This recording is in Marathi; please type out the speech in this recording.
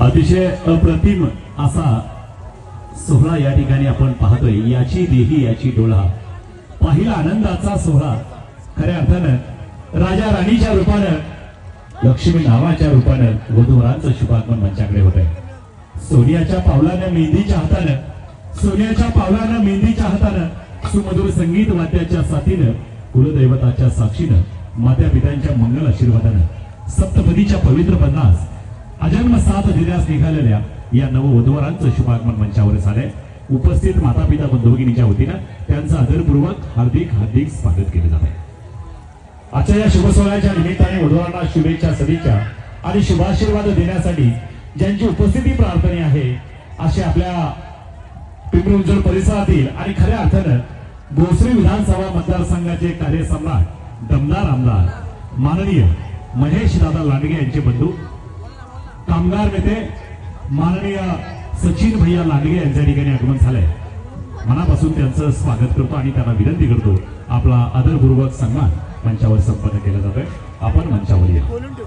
अतिशय अप्रतिम असा सोहळा या ठिकाणी आपण पाहतोय. याची देही याची डोळा. पाहिला आनंदाचा सोहळा. खऱ्या अर्थानं राजा राणीच्या रूपानं लक्ष्मी नावाच्या रूपानं वधूवरांचं शुभागमन मंचाकडे होत आहे सोनियाच्या पावलानं मेहंदीच्या हातानं सोन्याच्या पावलानं मेहंदीच्या हातानं सुमधुर संगीत वाद्याच्या साथीनं कुलदैवताच्या साक्षीनं मात्या पित्यांच्या मंगल आशीर्वादानं सप्तपदीच्या पवित्र पन्नास अजन्म साथ दिल्यास निघालेल्या या नववधूवरांचं शुभागमन मंचावर झालंय. उपस्थित माता पिता बंधुभगिनीच्या वतीनं त्यांचं आदरपूर्वक हार्दिक हार्दिक स्वागत केलं जात आहे. आजच्या या शुभ सोहळ्याच्या निमित्ताने वधूवरांना शुभेच्छा सदिच्छा आणि शुभाशीर्वाद देण्यासाठी ज्यांची उपस्थिती प्रार्थना आहे असे आपल्या पिंपरी उज्ज्वल परिसरातील आणि खऱ्या अर्थानं भोसरी विधानसभा मतदारसंघाचे कार्यसम्राट दमदार आमदार माननीय महेश दादा लांडगे यांचे बंधू कामगार नेते माननीय सचिन भैया लांडगे यांच्या ठिकाणी आगमन झालंय. मनापासून त्यांचं स्वागत करतो आणि त्यांना विनंती करतो. आपला आदरपूर्वक सन्मान मंचावर संपन्न केला जातोय. आपण मंचावर या